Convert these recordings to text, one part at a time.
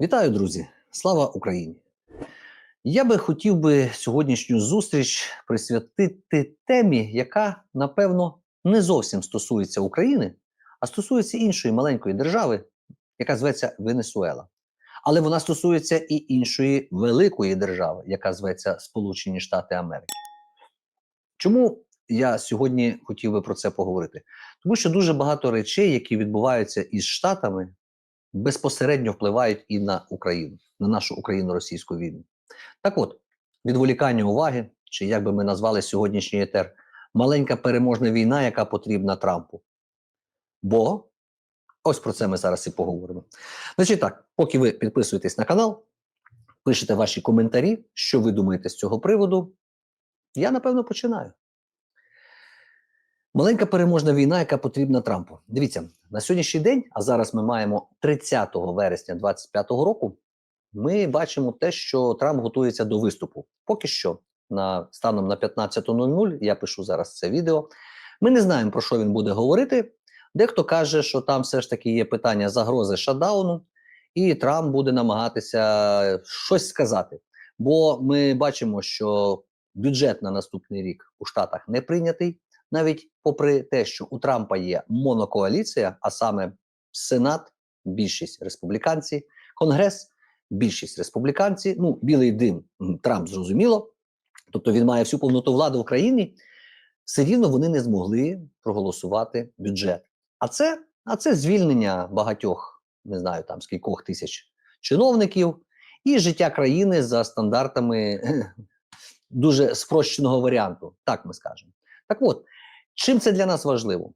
Вітаю, друзі! Слава Україні! Я би хотів би сьогоднішню зустріч присвятити темі, яка, напевно, не зовсім стосується України, а стосується іншої маленької держави, яка зветься Венесуела. Але вона стосується і іншої великої держави, яка зветься Сполучені Штати Америки. Чому я сьогодні хотів би про це поговорити? Тому що дуже багато речей, які відбуваються із Штатами, безпосередньо впливають і на Україну, на нашу україно-російську війну. Так от, відволікання уваги, чи як би ми назвали сьогоднішній етер, маленька переможна війна, яка потрібна Трампу. Бо ось про це ми зараз і поговоримо. Значить так, поки ви підписуєтесь на канал, пишете ваші коментарі, що ви думаєте з цього приводу, я напевно починаю. Маленька переможна війна, яка потрібна Трампу. Дивіться, на сьогоднішній день, а зараз ми маємо 30 вересня 2025 року. Ми бачимо те, що Трамп готується до виступу. Поки що, на станом на 15.00, я пишу зараз це відео. Ми не знаємо, про що він буде говорити. Дехто каже, що там все ж таки є питання загрози шатдауну, і Трамп буде намагатися щось сказати. Бо ми бачимо, що бюджет на наступний рік у Штатах не прийнятий навіть попри те, що у Трампа є монокоаліція, а саме Сенат, більшість республіканці, Конгрес, більшість республіканці, ну, білий дим Трамп зрозуміло, тобто він має всю повноту влади в країні, все рівно вони не змогли проголосувати бюджет. А це, а це звільнення багатьох, не знаю, там скількох тисяч чиновників і життя країни за стандартами дуже спрощеного варіанту, так ми скажемо. Так от, Чим це для нас важливо?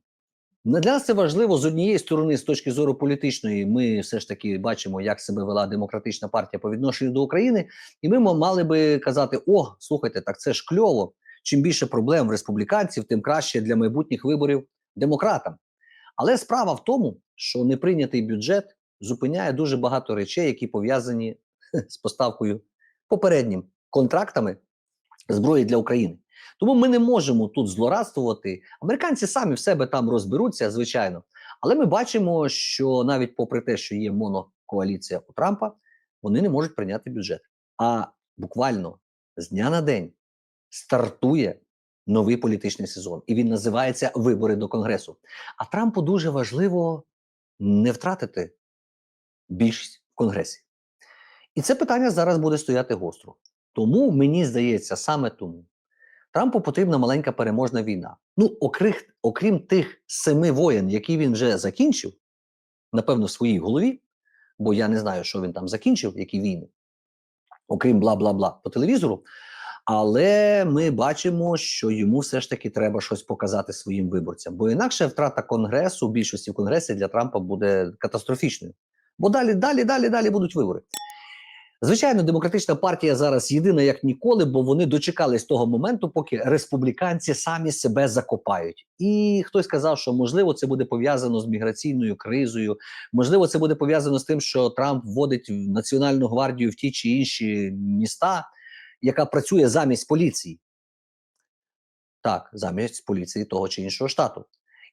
Для нас це важливо з однієї сторони, з точки зору політичної, ми все ж таки бачимо, як себе вела демократична партія по відношенню до України, і ми мали би казати: о, слухайте, так це ж кльово. Чим більше проблем в республіканців, тим краще для майбутніх виборів демократам. Але справа в тому, що неприйнятий бюджет зупиняє дуже багато речей, які пов'язані з поставкою попереднім контрактами зброї для України. Тому ми не можемо тут злорадствувати. Американці самі в себе там розберуться, звичайно. Але ми бачимо, що навіть попри те, що є монокоаліція у Трампа, вони не можуть прийняти бюджет. А буквально з дня на день стартує новий політичний сезон, і він називається Вибори до Конгресу. А Трампу дуже важливо не втратити більшість в Конгресі. І це питання зараз буде стояти гостро. Тому мені здається, саме тому Трампу потрібна маленька переможна війна. Ну, окрім, окрім тих семи воєн, які він вже закінчив, напевно, в своїй голові, бо я не знаю, що він там закінчив, які війни, окрім бла бла бла по телевізору. Але ми бачимо, що йому все ж таки треба щось показати своїм виборцям. Бо інакше втрата конгресу, більшості в конгресі для Трампа буде катастрофічною. Бо далі, далі, далі, далі будуть вибори. Звичайно, демократична партія зараз єдина як ніколи, бо вони дочекались того моменту, поки республіканці самі себе закопають. І хтось сказав, що можливо це буде пов'язано з міграційною кризою, можливо, це буде пов'язано з тим, що Трамп вводить національну гвардію в ті чи інші міста, яка працює замість поліції. Так, замість поліції того чи іншого штату.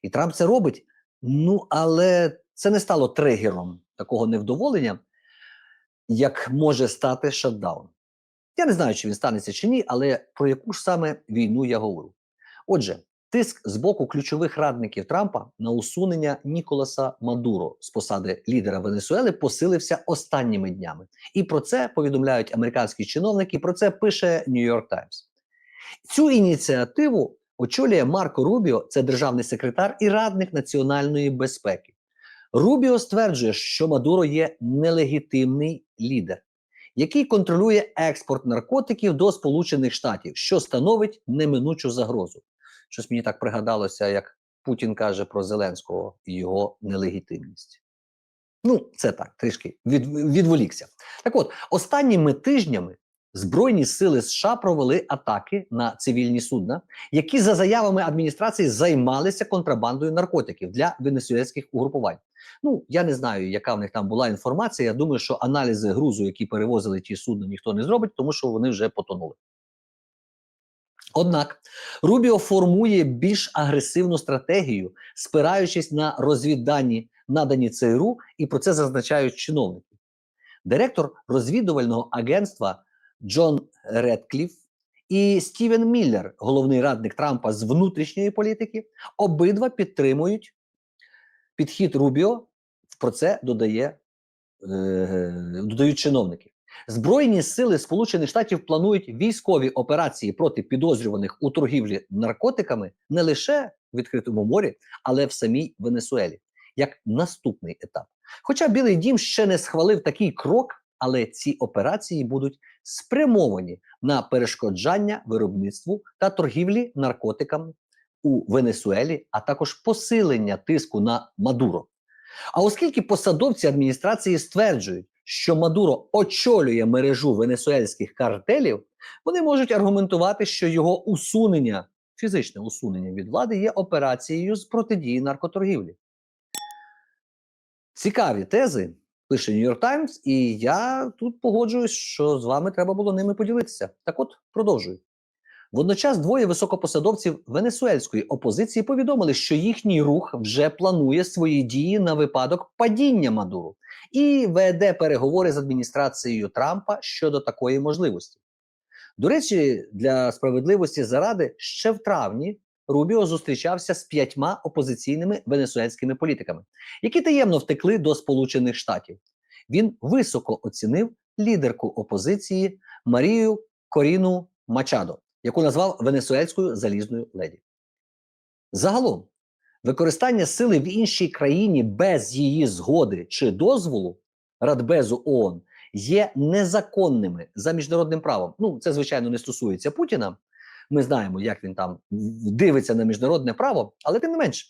І Трамп це робить. Ну, але це не стало тригером такого невдоволення як може стати шатдаун. Я не знаю, чи він станеться чи ні, але про яку ж саме війну я говорю. Отже, тиск з боку ключових радників Трампа на усунення Ніколаса Мадуро з посади лідера Венесуели посилився останніми днями. І про це повідомляють американські чиновники. Про це пише Нью-Йорк Таймс. Цю ініціативу очолює Марко Рубіо, це державний секретар і радник національної безпеки. Рубіо стверджує, що Мадуро є нелегітимний лідер, який контролює експорт наркотиків до Сполучених Штатів, що становить неминучу загрозу. Щось мені так пригадалося, як Путін каже про Зеленського і його нелегітимність. Ну, це так, трішки від, відволікся. Так от, останніми тижнями Збройні сили США провели атаки на цивільні судна, які за заявами адміністрації займалися контрабандою наркотиків для венесуельських угрупувань. Ну я не знаю, яка в них там була інформація. Я думаю, що аналізи грузу, які перевозили ті судна, ніхто не зробить, тому що вони вже потонули. Однак Рубіо формує більш агресивну стратегію, спираючись на розвіддані, надані ЦРУ, і про це зазначають чиновники. Директор розвідувального агентства Джон Редкліф і Стівен Міллер, головний радник Трампа з внутрішньої політики, обидва підтримують підхід Рубіо. Про це додає, е, додають чиновники. Збройні сили Сполучених Штатів планують військові операції проти підозрюваних у торгівлі наркотиками не лише в відкритому морі, але в самій Венесуелі, як наступний етап. Хоча Білий Дім ще не схвалив такий крок, але ці операції будуть спрямовані на перешкоджання виробництву та торгівлі наркотиками у Венесуелі, а також посилення тиску на Мадуро. А оскільки посадовці адміністрації стверджують, що Мадуро очолює мережу венесуельських картелів, вони можуть аргументувати, що його усунення, фізичне усунення від влади є операцією з протидії наркоторгівлі. Цікаві тези, пише York Times, і я тут погоджуюсь, що з вами треба було ними поділитися. Так от, продовжую. Водночас двоє високопосадовців венесуельської опозиції повідомили, що їхній рух вже планує свої дії на випадок падіння Мадуру і веде переговори з адміністрацією Трампа щодо такої можливості. До речі, для справедливості заради ще в травні Рубіо зустрічався з п'ятьма опозиційними венесуельськими політиками, які таємно втекли до Сполучених Штатів. Він високо оцінив лідерку опозиції Марію Коріну Мачадо, яку назвав Венесуельською залізною леді. Загалом, використання сили в іншій країні без її згоди чи дозволу Радбезу ООН є незаконними за міжнародним правом. Ну, це звичайно не стосується Путіна. Ми знаємо, як він там дивиться на міжнародне право, але тим не менше.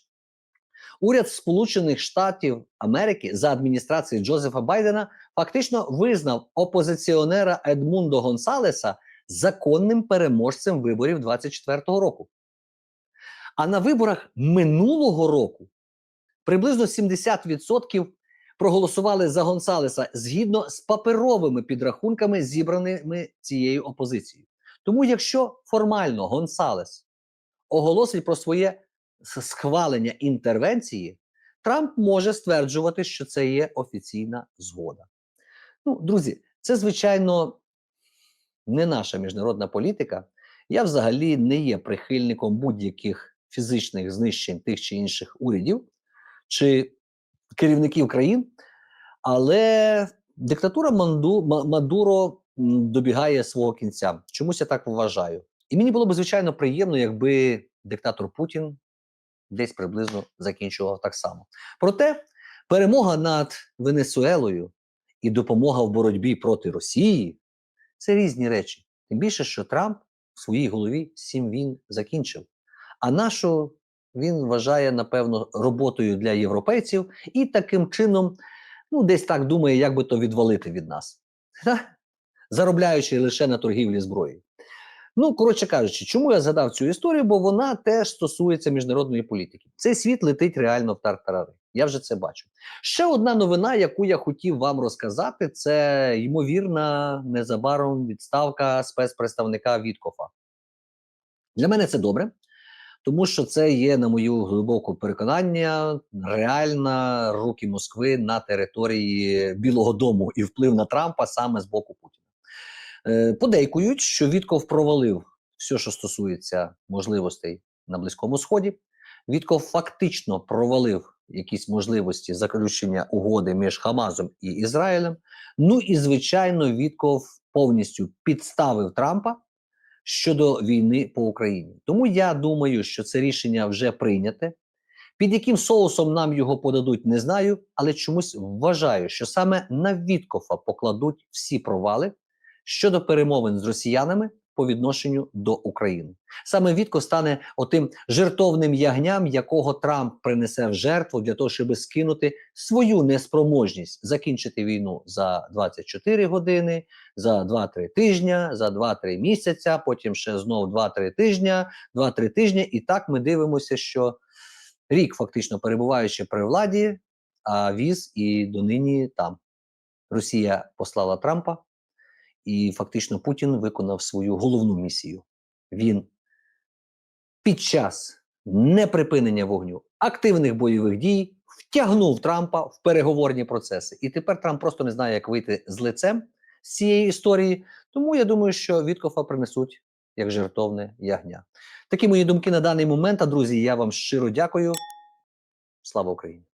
Уряд Сполучених Штатів Америки за адміністрації Джозефа Байдена фактично визнав опозиціонера Едмундо Гонсалеса законним переможцем виборів 24-го року. А на виборах минулого року приблизно 70% проголосували за Гонсалеса згідно з паперовими підрахунками, зібраними цією опозицією. Тому, якщо формально Гонсалес оголосить про своє схвалення інтервенції, Трамп може стверджувати, що це є офіційна згода. Ну, друзі, це звичайно не наша міжнародна політика. Я взагалі не є прихильником будь-яких фізичних знищень тих чи інших урядів чи керівників країн, але диктатура Мадуро добігає свого кінця. Чомусь я так вважаю. І мені було б звичайно приємно, якби диктатор Путін десь приблизно закінчував так само. Проте перемога над Венесуелою і допомога в боротьбі проти Росії це різні речі. Тим більше, що Трамп в своїй голові сім він закінчив. А нашу він вважає, напевно, роботою для європейців і таким чином, ну, десь так думає, як би то відвалити від нас, заробляючи лише на торгівлі зброєю. Ну, коротше кажучи, чому я згадав цю історію? Бо вона теж стосується міжнародної політики. Цей світ летить реально в тартарари. Я вже це бачу. Ще одна новина, яку я хотів вам розказати, це ймовірна незабаром відставка спецпредставника Віткофа. Для мене це добре, тому що це є, на мою глибоку переконання, реальна руки Москви на території Білого Дому і вплив на Трампа саме з боку Путіна. Е, подейкують, що Вітков провалив все, що стосується можливостей на Близькому Сході. Вітков фактично провалив якісь можливості заключення угоди між Хамазом і Ізраїлем. Ну і звичайно, Вітков повністю підставив Трампа щодо війни по Україні. Тому я думаю, що це рішення вже прийняте. Під яким соусом нам його подадуть, не знаю, але чомусь вважаю, що саме на Віткофа покладуть всі провали щодо перемовин з росіянами по відношенню до України. Саме Вітко стане отим жертовним ягням, якого Трамп принесе в жертву для того, щоб скинути свою неспроможність закінчити війну за 24 години, за 2-3 тижня, за 2-3 місяця, потім ще знов 2-3 тижня, 2-3 тижні. І так ми дивимося, що рік фактично перебуваючи при владі, а віз і донині там. Росія послала Трампа. І фактично Путін виконав свою головну місію. Він під час неприпинення вогню активних бойових дій втягнув Трампа в переговорні процеси. І тепер Трамп просто не знає, як вийти з лицем з цієї історії. Тому я думаю, що Віткофа принесуть як жертовне ягня. Такі мої думки на даний момент. А друзі, я вам щиро дякую. Слава Україні!